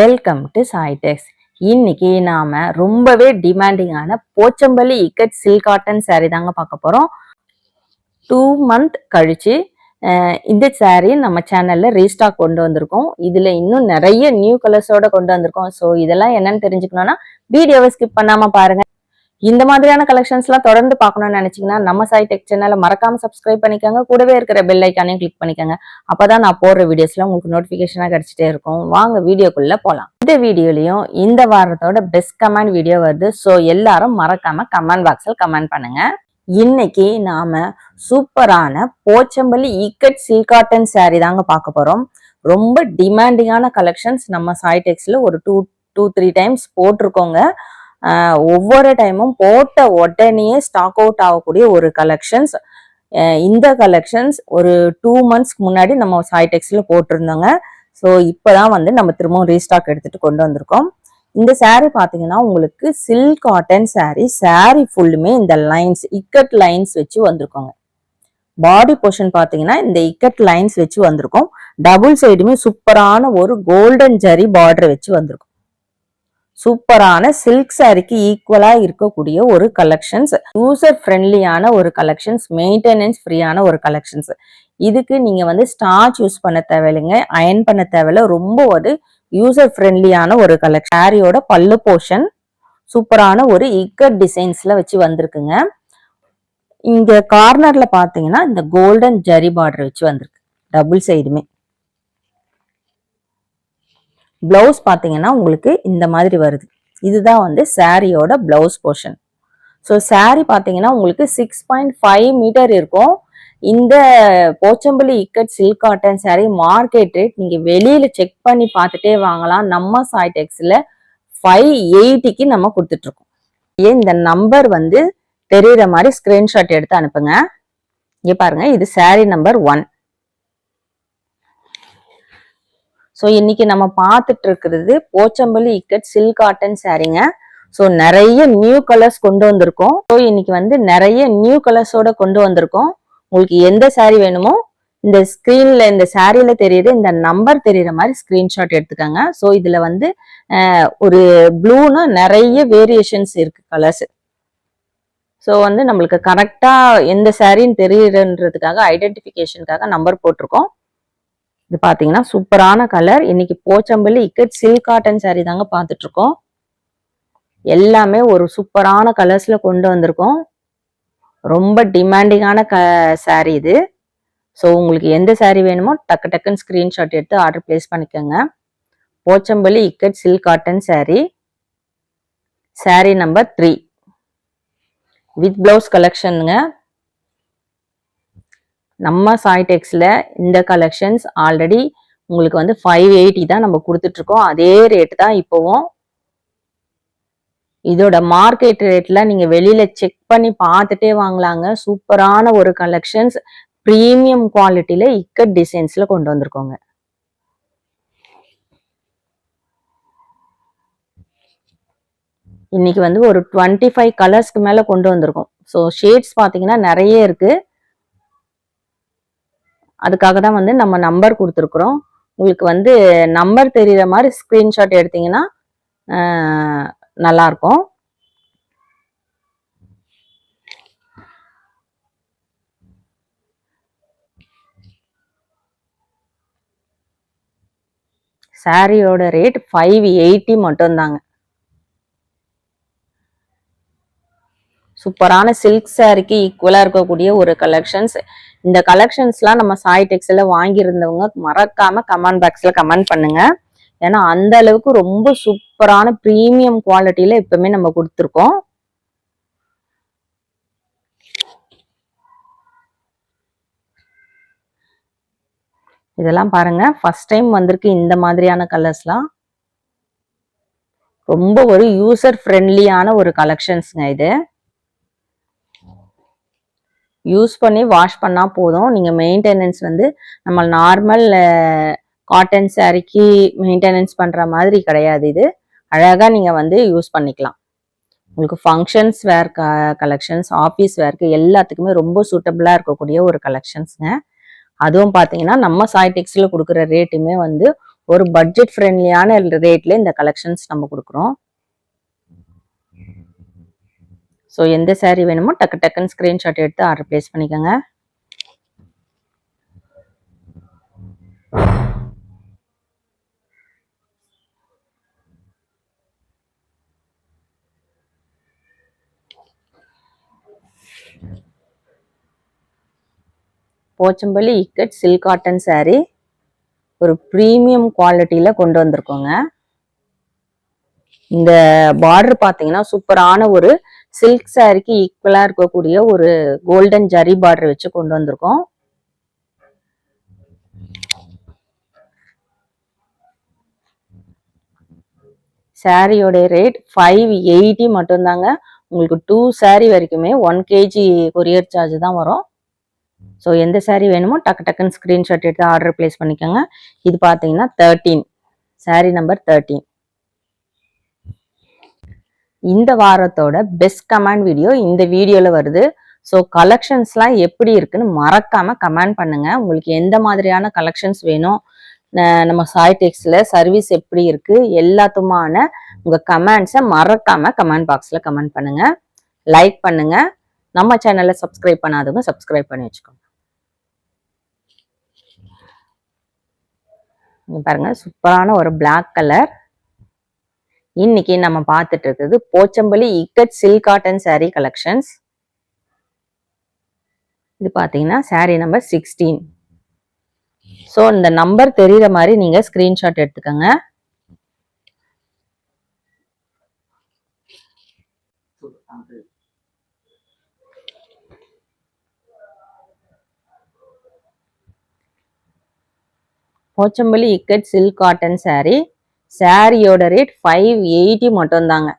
Welcome to சாய்டெக்ஸ் இன்னைக்கு நாம ரொம்பவே டிமாண்டிங்கான போச்சம்பள்ளி இக்கட் சில்க் காட்டன் சாரீ தாங்க பார்க்க போறோம். டூ மந்த் கழிச்சு இந்த சாரீ நம்ம சேனல்ல ரீஸ்டாக் கொண்டு வந்திருக்கோம். இதுல இன்னும் நிறைய நியூ கலர்ஸோட கொண்டு வந்திருக்கோம். ஸோ இதெல்லாம் என்னன்னு தெரிஞ்சுக்கணும்னா வீடியோவை ஸ்கிப் பண்ணாம பாருங்க. இந்த மாதிரியான கலெக்ஷன்ஸ்லாம் தொடர்ந்து பார்க்கணும்னு நினைச்சீங்கன்னா நம்ம சாய் டெக் சேனலை மறக்காம சப்ஸ்கிரைப் பண்ணிக்கோங்க. கூடவே இருக்கிற பெல் ஐக்கானையும் கிளிக் பண்ணிக்கோங்க. அப்பதான் நான் போடுற வீடியோஸ்ல உங்களுக்கு நோட்டிஃபிகேஷனாக கிடைச்சிட்டே இருக்கும். வாங்க வீடியோக்குள்ள போலாம். இந்த வீடியோலையும் இந்த வாரத்தோட பெஸ்ட் கமெண்ட் வீடியோ வருது. ஸோ எல்லாரும் மறக்காம கமெண்ட் பாக்ஸில் கமெண்ட் பண்ணுங்க. இன்னைக்கு நாம சூப்பரான போச்சம்பள்ளி ஈக்கட் சில்காட்டன் சாரீ தாங்க பார்க்க போறோம். ரொம்ப டிமாண்டிங்கான கலெக்ஷன்ஸ் நம்ம சாய்டெக்ஸ்ல ஒரு டூ டூ த்ரீ டைம்ஸ் போட்டிருக்கோங்க. ஒவ்வொரு டைமும் போட்ட உடனே ஸ்டாக் அவுட் ஆகக்கூடிய ஒரு கலெக்ஷன்ஸ் இந்த கலெக்ஷன்ஸ் ஒரு டூ மந்த்ஸ்க்கு முன்னாடி நம்ம சாய்டெக்ஸில் போட்டிருந்தோங்க. ஸோ இப்போதான் வந்து நம்ம திரும்பவும் ரீஸ்டாக் எடுத்துகிட்டு கொண்டு வந்திருக்கோம். இந்த saree பார்த்தீங்கன்னா உங்களுக்கு சில்க் காட்டன் சாரீ சாரீ ஃபுல்லுமே இந்த லைன்ஸ் இக்கட் லைன்ஸ் வச்சு வந்திருக்கோங்க. பாடி போர்ஷன் பார்த்தீங்கன்னா இந்த இக்கட் லைன்ஸ் வச்சு வந்திருக்கும். டபுள் சைடுமே சூப்பரான ஒரு கோல்டன் ஜரி பார்டர் வச்சு வந்திருக்கும். சூப்பரான சில்க் சாரிக்கு ஈக்குவலா இருக்கக்கூடிய ஒரு கலெக்ஷன்ஸ் யூசர் ஃப்ரெண்ட்லியான ஒரு கலெக்ஷன்ஸ் மெயின்டெனன்ஸ் ஃப்ரீயான ஒரு கலெக்ஷன்ஸ் இதுக்கு நீங்க வந்து ஸ்டார்ச் யூஸ் பண்ண தேவையில்லைங்க அயன் பண்ண தேவையில்ல. ரொம்ப ஒரு யூசர் ஃப்ரெண்ட்லியான ஒரு கலெக்ஷன் சாரியோட பல்லு போர்ஷன் சூப்பரான ஒரு இக்கட் டிசைன்ஸ்ல வச்சு வந்திருக்குங்க. இங்க கார்னர்ல பாத்தீங்கன்னா இந்த கோல்டன் ஜரி பார்டர் வச்சு வந்திருக்கு. டபுள் சைடுமே ப்ளவுஸ் பார்த்தீங்கன்னா உங்களுக்கு இந்த மாதிரி வருது. இதுதான் வந்து சாரியோட ப்ளவுஸ் போர்ஷன் ஸோ சாரி பார்த்தீங்கன்னா உங்களுக்கு சிக்ஸ் பாயிண்ட் ஃபைவ் மீட்டர் இருக்கும். இந்த Pochampalli ikat silk cotton saree market rate நீங்கள் வெளியில் செக் பண்ணி பார்த்துட்டே வாங்கலாம். நம்ம சாய்டெக்ஸில் ஃபைவ் எயிட்டிக்கு நம்ம கொடுத்துட்ருக்கோம். ஏன் இந்த நம்பர் வந்து தெரியுற மாதிரி ஸ்க்ரீன்ஷாட் எடுத்து அனுப்புங்க. இங்கே பாருங்க இது சாரி நம்பர் ஒன் ஸோ இன்னைக்கு நம்ம பார்த்துட்டு இருக்கிறது போச்சம்பள்ளி இக்கட் சில்க் காட்டன் சாரீங்க ஸோ நிறைய நியூ கலர்ஸ் கொண்டு வந்திருக்கோம். ஸோ இன்னைக்கு வந்து நிறைய நியூ கலர்ஸோட கொண்டு வந்திருக்கோம். உங்களுக்கு எந்த சாரீ வேணுமோ இந்த ஸ்க்ரீனில் இந்த சாரியில் தெரியுற இந்த நம்பர் தெரியுற மாதிரி ஸ்க்ரீன்ஷாட் எடுத்துக்கோங்க. ஸோ இதில் வந்து ஒரு ப்ளூனா நிறைய வேரியேஷன்ஸ் இருக்கு கலர்ஸ் ஸோ வந்து நம்மளுக்கு கரெக்டாக எந்த சாரின்னு தெரியுறன்றதுக்காக ஐடென்டிஃபிகேஷனுக்காக நம்பர் போட்டிருக்கோம். இது பாத்தீங்கன்னா சூப்பரான கலர். இன்னைக்கு Pochampalli ikat silk cotton saree தாங்க பார்த்துட்டு இருக்கோம் எல்லாமே ஒரு சூப்பரான கலர்ஸ்ல கொண்டு வந்திருக்கோம். ரொம்ப டிமாண்டிங்கான க saree இது. ஸோ உங்களுக்கு எந்த saree வேணுமோ டக்கு டக்குன்னு ஸ்கிரீன்ஷாட் எடுத்து ஆர்டர் பிளேஸ் பண்ணிக்கோங்க. Pochampalli ikat silk cotton saree. Saree number three with blouse கலெக்ஷனுங்க நம்ம சாய்டெக்ஸில் இந்த கலெக்ஷன்ஸ் ஆல்ரெடி உங்களுக்கு வந்து ஃபைவ் எயிட்டி தான் நம்ம கொடுத்துட்ருக்கோம் அதே ரேட் தான் இப்போவும். இதோட மார்க்கெட் ரேட்டில் நீங்கள் வெளியில் செக் பண்ணி பார்த்துட்டே வாங்கலாங்க. சூப்பரான ஒரு கலெக்ஷன்ஸ் ப்ரீமியம் குவாலிட்டியில் இக்கட் டிசைன்ஸில் கொண்டு வந்திருக்கோங்க. இன்னைக்கு வந்து ஒரு டுவெண்ட்டி ஃபைவ் கலர்ஸ்க்கு மேலே கொண்டு வந்திருக்கோம். ஸோ ஷேட்ஸ் பார்த்தீங்கன்னா நிறைய இருக்குது அதுக்காக தான் வந்து நம்ம நம்பர் கொடுத்துருக்குறோம். உங்களுக்கு வந்து நம்பர் தெரிகிற மாதிரி ஸ்க்ரீன்ஷாட் எடுத்தீங்கன்னா நல்லாயிருக்கும். சாரியோட ரேட் ஃபைவ் எயிட்டி மட்டும்தாங்க. சூப்பரான சில்க் சாரிக்கு ஈக்குவலாக இருக்கக்கூடிய ஒரு கலெக்ஷன்ஸ் இந்த கலெக்ஷன்ஸ்லாம் நம்ம சாய் டெக்ஸில் வாங்கியிருந்தவங்க மறக்காம கமெண்ட் பாக்ஸில் கமெண்ட் பண்ணுங்க. ஏன்னா அந்த அளவுக்கு ரொம்ப சூப்பரான ப்ரீமியம் குவாலிட்டியில் எப்பவுமே நம்ம கொடுத்துருக்கோம். இதெல்லாம் பாருங்க. ஃபர்ஸ்ட் டைம் வந்திருக்கு இந்த மாதிரியான கலர்ஸ்லாம் ரொம்ப ஒரு யூசர் ஃப்ரெண்ட்லியான ஒரு கலெக்ஷன்ஸுங்க இது. யூஸ் பண்ணி வாஷ் பண்ணால் போதும். நீங்கள் மெயின்டெனன்ஸ் வந்து நம்ம நார்மல் காட்டன் சாரிக்கு மெயின்டெனன்ஸ் பண்ணுற மாதிரி கிடையாது இது. அழகாக நீங்கள் வந்து யூஸ் பண்ணிக்கலாம். உங்களுக்கு ஃபங்க்ஷன்ஸ் வேர் க கலெக்ஷன்ஸ் ஆஃபீஸ் வேர்க்கு எல்லாத்துக்குமே ரொம்ப சூட்டபிளாக இருக்கக்கூடிய ஒரு கலெக்ஷன்ஸ்ங்க. அதுவும் பார்த்தீங்கன்னா நம்ம சாய்டெக்ஸில் கொடுக்குற ரேட்டுமே வந்து ஒரு பட்ஜெட் ஃப்ரெண்ட்லியான ரேட்ல இந்த கலெக்ஷன்ஸ் நம்ம கொடுக்குறோம். ஸோ எந்த சேரீ வேணுமோ டக்கு டக்குன்னு ஸ்க்ரீன்ஷாட் எடுத்து ஆர்டர் ப்ளேஸ் பண்ணிக்கோங்க. போச்சம்பள்ளி இக்கட் சில்க் காட்டன் சாரீ ஒரு ப்ரீமியம் குவாலிட்டியில் கொண்டு வந்திருக்கோங்க. இந்த பார்டர் பார்த்தீங்கன்னா சூப்பரான ஒரு சில்க் சாரிக்கு ஈக்குவலாக இருக்கக்கூடிய ஒரு கோல்டன் ஜரி பார்டர் வச்சு கொண்டு வந்திருக்கோம். சாரியோட ரேட் ஃபைவ் எயிட்டி மட்டும்தாங்க. உங்களுக்கு டூ சாரி வரைக்குமே ஒன் கேஜி கொரியர் சார்ஜ் தான் வரும். ஸோ எந்த saree வேணுமோ டக்கு டக்குன்னு ஸ்க்ரீன்ஷாட் எடுத்து ஆர்டர் ப்ளேஸ் பண்ணிக்கோங்க. இது பார்த்தீங்கன்னா தேர்ட்டீன் saree நம்பர் தேர்ட்டீன் இந்த வாரத்தோட பெஸ்ட் கமெண்ட் வீடியோ இந்த வீடியோவில் வருது. ஸோ கலெக்ஷன்ஸ்லாம் எப்படி இருக்குன்னு மறக்காம கமெண்ட் பண்ணுங்க. உங்களுக்கு எந்த மாதிரியான கலெக்ஷன்ஸ் வேணும்? நம்ம நம்ம சாய்டெக்ஸில் சர்வீஸ் எப்படி இருக்கு? எல்லாத்துமான உங்க கமெண்ட்ஸை மறக்காம கமெண்ட் பாக்ஸில் கமெண்ட் பண்ணுங்க. லைக் பண்ணுங்க. நம்ம சேனலில் சப்ஸ்கிரைப் பண்ணாதவங்க சப்ஸ்கிரைப் பண்ணி வச்சுக்கோங்க. இங்க பாருங்க சூப்பரான ஒரு பிளாக் கலர் இன்னைக்கு நம்ம பார்த்துட்டு இருக்குது Pochampalli ikat silk cotton saree collections இது பார்த்தீங்கன்னா சாரீ நம்பர் சிக்ஸ்டீன் ஸோ இந்த நம்பர் தெரியுற மாதிரி நீங்க ஸ்கிரீன்ஷாட் எடுத்துக்கோங்க. போச்சம்பள்ளி இக்கட் சில்க் காட்டன் சாரீ சாரியோட ரேட் ஃபைவ் எயிட்டி மட்டும்தாங்க.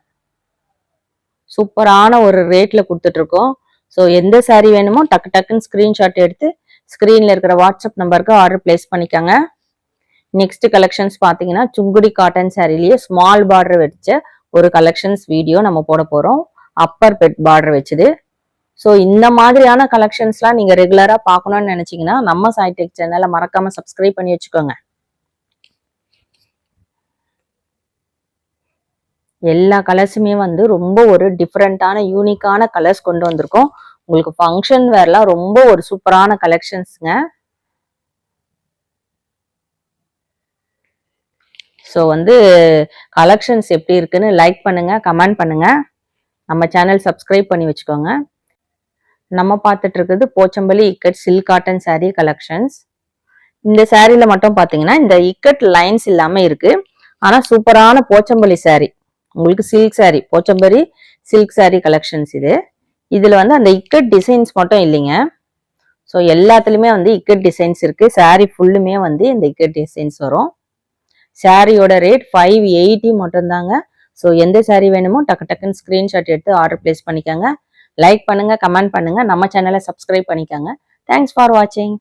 சூப்பரான ஒரு ரேட்டில் கொடுத்துட்ருக்கோம். ஸோ எந்த saree வேணுமோ டக்கு டக்குன்னு ஸ்க்ரீன்ஷாட் எடுத்து ஸ்க்ரீனில் இருக்கிற வாட்ஸ்அப் நம்பருக்கு ஆர்டர் பிளேஸ் பண்ணிக்கோங்க. நெக்ஸ்ட் கலெக்ஷன்ஸ் பார்த்தீங்கன்னா சுங்குடி காட்டன் சாரிலேயே ஸ்மால் பார்டர் வச்ச ஒரு கலெக்ஷன்ஸ் வீடியோ நம்ம போட போகிறோம் அப்பர் பெட் பார்டர் வச்சது. ஸோ இந்த மாதிரியான கலெக்ஷன்ஸ்லாம் நீங்கள் ரெகுலராக பார்க்கணும்னு நினச்சிங்கன்னா நம்ம சாய்டெக் சேனலை மறக்காமல் சப்ஸ்கிரைப் பண்ணி வச்சுக்கோங்க. எல்லா கலர்ஸுமே வந்து ரொம்ப ஒரு டிஃப்ரெண்ட்டான யூனிக்கான கலர்ஸ் கொண்டு வந்திருக்கோம். உங்களுக்கு ஃபங்க்ஷன் வேர்லாம் ரொம்ப ஒரு சூப்பரான கலெக்ஷன்ஸுங்க ஸோ வந்து கலெக்ஷன்ஸ் எப்படி இருக்குன்னு லைக் பண்ணுங்க கமெண்ட் பண்ணுங்க. நம்ம சேனல் சப்ஸ்கிரைப் பண்ணி வச்சுக்கோங்க. நம்ம பார்த்துட்டு இருக்குது Pochampalli ikat silk cotton saree collections இந்த சாரியில மட்டும் பார்த்தீங்கன்னா இந்த இக்கட் லைன்ஸ் இல்லாமல் இருக்குது ஆனால் சூப்பரான போச்சம்பள்ளி சாரீ உங்களுக்கு silk saree Pochampalli silk saree collections இது. இதில் வந்து அந்த இக்கட் டிசைன்ஸ் மட்டும் இல்லைங்க. ஸோ எல்லாத்துலேயுமே வந்து இக்கட் டிசைன்ஸ் இருக்குது சாரீ ஃபுல்லுமே வந்து இந்த இக்கட் டிசைன்ஸ் வரும். சாரியோட ரேட் ஃபைவ் எயிட்டி மட்டும்தாங்க. ஸோ எந்த சாரீ வேணுமோ டக்கு டக்குன்னு ஸ்க்ரீன்ஷாட் எடுத்து ஆர்டர் பிளேஸ் பண்ணிக்கோங்க. லைக் பண்ணுங்கள் கமெண்ட் பண்ணுங்கள் நம்ம சேனலை சப்ஸ்கிரைப் பண்ணிக்கோங்க. தேங்க்ஸ் ஃபார் வாட்சிங்